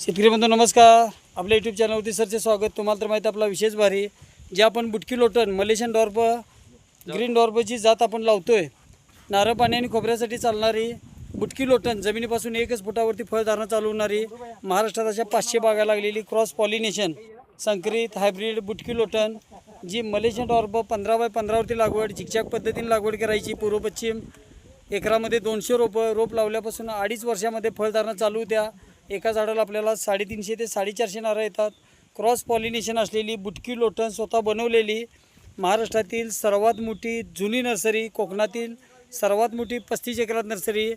शेतकरी बंधू नमस्कार. आपल्या यूट्यूब चॅनलवरती सरचे स्वागत. तुम्हाला तर माहिती आहे आपला विशेष भारी. जे आपण बुटकी लोटन मलेशियन डॉर्प ग्रीन डॉर्पची जात आपण लावतो आहे नारळ पाणी आणि खोबऱ्यासाठी चालणारी बुटकी लोटन जमिनीपासून एकच फुटावरती फळधारणा चालवणारी महाराष्ट्रात अशा पाचशे बागा लागलेली क्रॉस पॉलिनेशन संकरित हायब्रिड बुटकी लोटन जी मलेशियन डॉर्प पंधरा बाय पंधरावरती लागवड झिकझॅक पद्धतीने लागवड करायची पूर्व पश्चिम एकरामध्ये दोनशे रोपं रोप लावल्यापासून अडीच वर्षामध्ये फळधारणा चालू होत्या. एका झाडाला आपल्याला साडेतीनशे ते साडेचारशे नारळ येतात. क्रॉस पॉलिनेशन असलेली बुटकी लोटन स्वतः बनवलेली महाराष्ट्रातील सर्वात मोठी जुनी नर्सरी कोकणातील सर्वात मोठी पस्तीस एकरात नर्सरी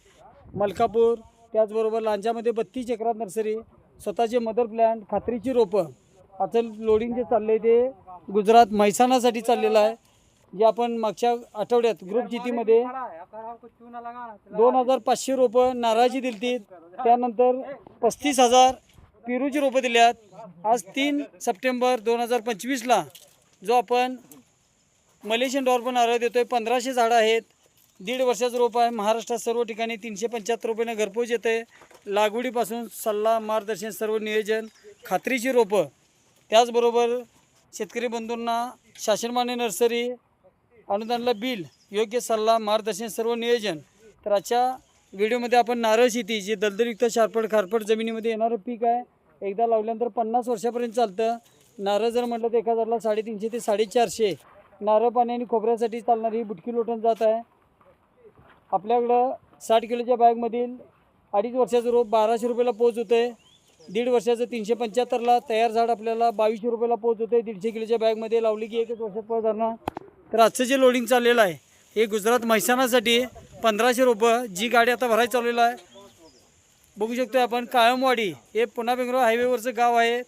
मलकापूर त्याचबरोबर लांजामध्ये बत्तीस एकरात नर्सरी स्वतःचे मदर प्लॅन खात्रीची रोपं. आता लोडिंग जे चाललं आहे ते गुजरात म्हैसाणासाठी चाललेलं आहे. जे आपण मागच्या आठवड्यात ग्रुप जितीमध्ये दोन हजार पाचशे रोपं नारळाची दिलतीत. त्यानंतर पस्तीस हजार पेरूची रोपं दिल्यात आज तीन सप्टेंबर दोन हजार पंचवीसला जो आपण मलेशियन डॉर्प नारळ आहे पंधराशे झाडं आहेत. दीड वर्षाचं रोप आहे. महाराष्ट्रात सर्व ठिकाणी तीनशे पंच्याहत्तर रुपयानं घरपोच येतं आहे लागवडीपासून सल्ला मार्गदर्शन सर्व नियोजन खात्रीची रोपं. त्याचबरोबर शेतकरी बंधूंना शासनमान्य नर्सरी अनुदानला बिल योग्य सल्ला मार्गदर्शन सर्व नियोजन. तर आजच्या व्हिडिओमध्ये आपण नारळ शेती जे दलदलयुक्त शारपट खारपट जमिनीमध्ये येणारं पीक आहे एकदा लावल्यानंतर पन्नास वर्षापर्यंत चालतं. नारळ जर म्हटलं तर एका हजारला साडेतीनशे ते साडेचारशे. नारळ पाणी आणि खोबऱ्यासाठी चालणारी ही बुटकी लोटण जात आहे. आपल्याकडं साठ किलोच्या बॅगमधील अडीच वर्षाचं रोप बाराशे रुपयाला पोच होतं दीड वर्षाचं तीनशे पंच्याहत्तरला तयार झाड आपल्याला बावीसशे रुपयाला पोच होतं दीडशे किलोच्या बॅगमध्ये लावली की एकच वर्षात फळधारणा तर आजचं जे लोडिंग चाललेलं आहे हे गुजरात म्हैसाणासाठी पंधराशे रुपये जी गाडी आता भरायला चाललेलं आहे. बघू शकतो आपण कायमवाडी हे पुन्हा बेंगलोर हायवेवरचं गाव आहे.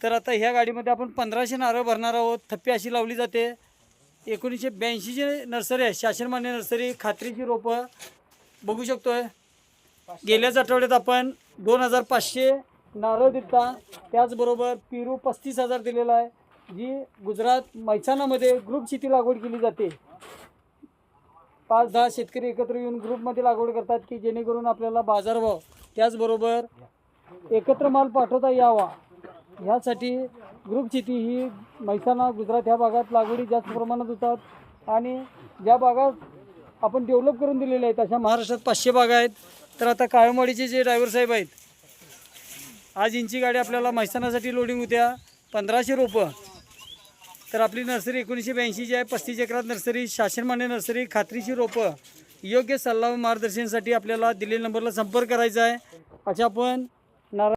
तर आता ह्या गाडीमध्ये आपण पंधराशे नारळ भरणार आहोत. थप्पी अशी लावली जाते. एकोणीसशे ब्याऐंशीची नर्सरी आहे शासनमान्य नर्सरी खात्रीची रोपं. बघू शकतोय. गेल्याच आठवड्यात आपण दोन हजार पाचशे नारळ दिलता. त्याचबरोबर पिरू पस्तीस हजार दिलेला आहे जी गुजरात मैसानामध्ये ग्रुप शेती लागवड केली जाते. पाच दहा शेतकरी एकत्र येऊन ग्रुपमध्ये लागवड करतात की जेणेकरून आपल्याला बाजारभाव त्याचबरोबर एकत्र माल पाठवता यावा. ह्यासाठी ग्रुप शेती ही मैसाणा गुजरात ह्या भागात लागवडी जास्त प्रमाणात होतात आणि ज्या भागात आपण डेव्हलप करून दिलेल्या आहेत अशा महाराष्ट्रात पाचशे बागा आहेत. तर आता कायमवाडीचे जे ड्रायव्हर साहेब आहेत आज इंची गाडी आपल्याला मैसानासाठी लोडिंग होत्या. पंधराशे रोपं. तर आपली नर्सरी एकोणीसशे ब्याऐंशीची आहे. पस्तीस एकरात नर्सरी शासनमान्य नर्सरी खात्रीची रोपं योग्य सल्ला व मार्गदर्शनासाठी आपल्याला दिलेल्या नंबरला संपर्क करायचा आहे. अशा आपण